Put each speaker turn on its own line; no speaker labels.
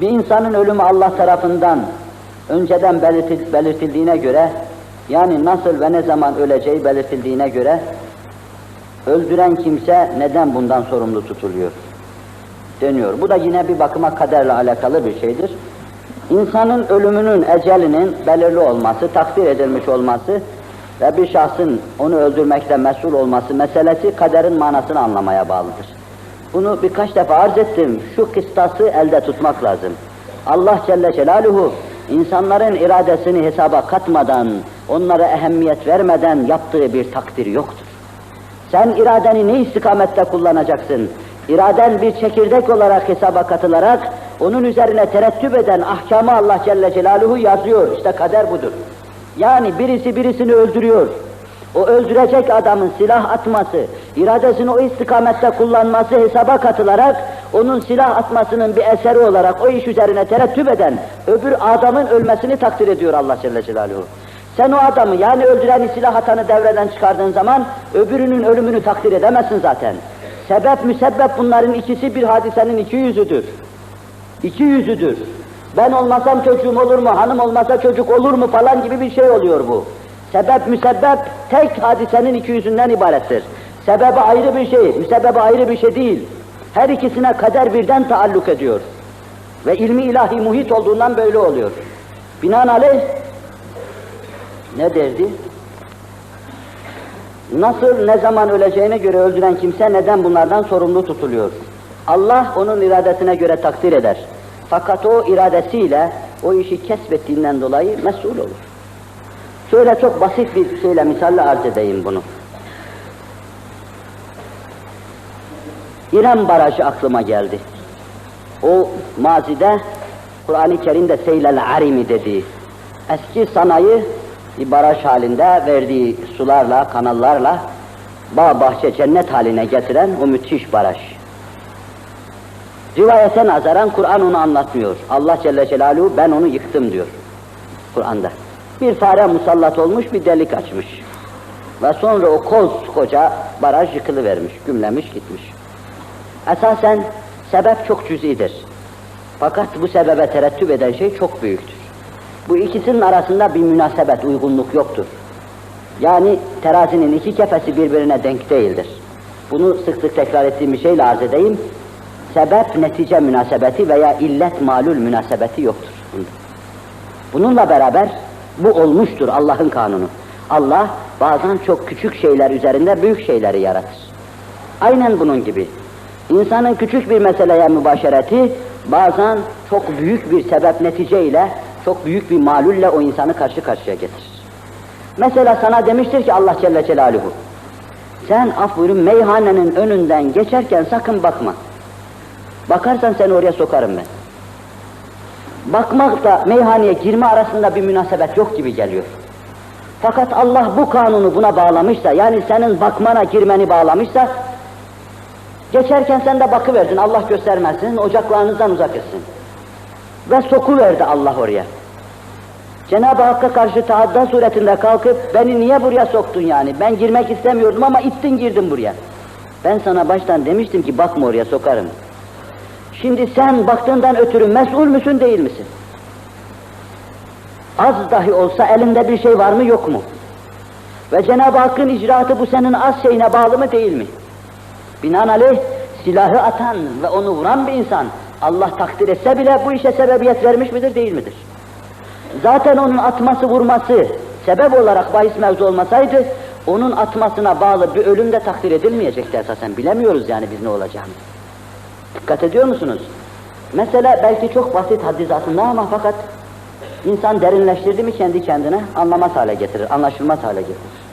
Bir insanın ölümü Allah tarafından önceden belirtil- belirtildiğine göre, yani nasıl ve ne zaman öleceği belirtildiğine göre, öldüren kimse neden bundan sorumlu tutuluyor? deniyor. Bu da yine bir bakıma kaderle alakalı bir şeydir. İnsanın ölümünün, ecelinin belirli olması, takdir edilmiş olması ve bir şahsın onu öldürmekte mesul olması meselesi kaderin manasını anlamaya bağlıdır. Bunu birkaç defa arz ettim. Şu kıstası elde tutmak lazım. Allah Celle Celaluhu insanların iradesini hesaba katmadan, onlara ehemmiyet vermeden yaptığı bir takdir yoktur. Sen iradeni ne istikamette kullanacaksın? İraden bir çekirdek olarak hesaba katılarak onun üzerine terettüp eden ahkamı Allah Celle Celaluhu yazıyor. İşte kader budur. Yani birisi birisini öldürüyor. O öldürecek adamın silah atması, iradesini o istikamette kullanması hesaba katılarak onun silah atmasının bir eseri olarak o iş üzerine terettüp eden öbür adamın ölmesini takdir ediyor Allah Celle Celaluhu. Sen o adamı yani öldüreni silah atanı devreden çıkardığın zaman öbürünün ölümünü takdir edemezsin zaten. Sebep müsebbep bunların ikisi bir hadisenin iki yüzüdür. İki yüzüdür. Ben olmasam çocuğum olur mu, hanım olmasa çocuk olur mu falan gibi bir şey oluyor bu. Sebep müsebbep tek hadisenin iki yüzünden ibarettir. Sebebi ayrı bir şey, müsebbebi ayrı bir şey değil. Her ikisine kader birden taalluk ediyor. Ve ilmi ilahi muhit olduğundan böyle oluyor. Binaenaleyh ne derdi? Nasıl, ne zaman öleceğine göre öldüren kimse neden bunlardan sorumlu tutuluyor? Allah onun iradesine göre takdir eder. Fakat o iradesiyle o işi kesbettiğinden dolayı mesul olur. Şöyle çok basit bir şeyle misalle arz edeyim bunu. İrem Barajı aklıma geldi. O mazide Kur'an-ı Kerim'de Seylel Arimi dediği eski sanayi bir baraj halinde verdiği sularla, kanallarla bağ bahçe cennet haline getiren o müthiş baraj. Rivayete nazaran Kur'an onu anlatmıyor. Allah Celle Celaluhu ben onu yıktım diyor Kur'an'da. Bir fare musallat olmuş, bir delik açmış. Ve sonra o koca baraj yıkılıvermiş, gümlemiş gitmiş. Esasen sebep çok cüzidir. Fakat bu sebebe terettüp eden şey çok büyüktür. Bu ikisinin arasında bir münasebet, uygunluk yoktur. Yani terazinin iki kefesi birbirine denk değildir. Bunu sık sık tekrar ettiğim bir şeyle arz edeyim. Sebep netice münasebeti veya illet malul münasebeti yoktur. Bununla beraber bu olmuştur Allah'ın kanunu. Allah bazen çok küçük şeyler üzerinde büyük şeyleri yaratır. Aynen bunun gibi. İnsanın küçük bir meseleye mübaşereti bazen çok büyük bir sebep netice ile çok büyük bir malulle o insanı karşı karşıya getirir. Mesela sana demiştir ki Allah Celle Celaluhu, sen af buyurun meyhanenin önünden geçerken sakın bakma. Bakarsan seni oraya sokarım ben. Bakmakla meyhaneye girme arasında bir münasebet yok gibi geliyor. Fakat Allah bu kanunu buna bağlamışsa, yani senin bakmana girmeni bağlamışsa, geçerken sen de bakıverdin, Allah göstermesin, ocaklarınızdan uzak etsin. Ve sokuverdi Allah oraya. Cenab-ı Hakk'a karşı taadda suretinde kalkıp beni niye buraya soktun yani? Ben girmek istemiyordum ama ittin girdim buraya. Ben sana baştan demiştim ki bakma oraya sokarım. Şimdi sen baktığından ötürü mesul müsün değil misin? Az dahi olsa elinde bir şey var mı yok mu? Ve Cenab-ı Hakk'ın icraatı bu senin az şeyine bağlı mı değil mi? Binaenaleyh silahı atan ve onu vuran bir insan Allah takdir etse bile bu işe sebebiyet vermiş midir değil midir? Zaten onun atması vurması sebep olarak bahis mevzu olmasaydı onun atmasına bağlı bir ölüm de takdir edilmeyecekti esasen. Bilemiyoruz yani biz ne olacağını. Dikkat ediyor musunuz? Mesela belki çok basit haddizatında ama fakat insan derinleştirdi mi kendi kendine anlamaz hale getirir, anlaşılmaz hale getirir.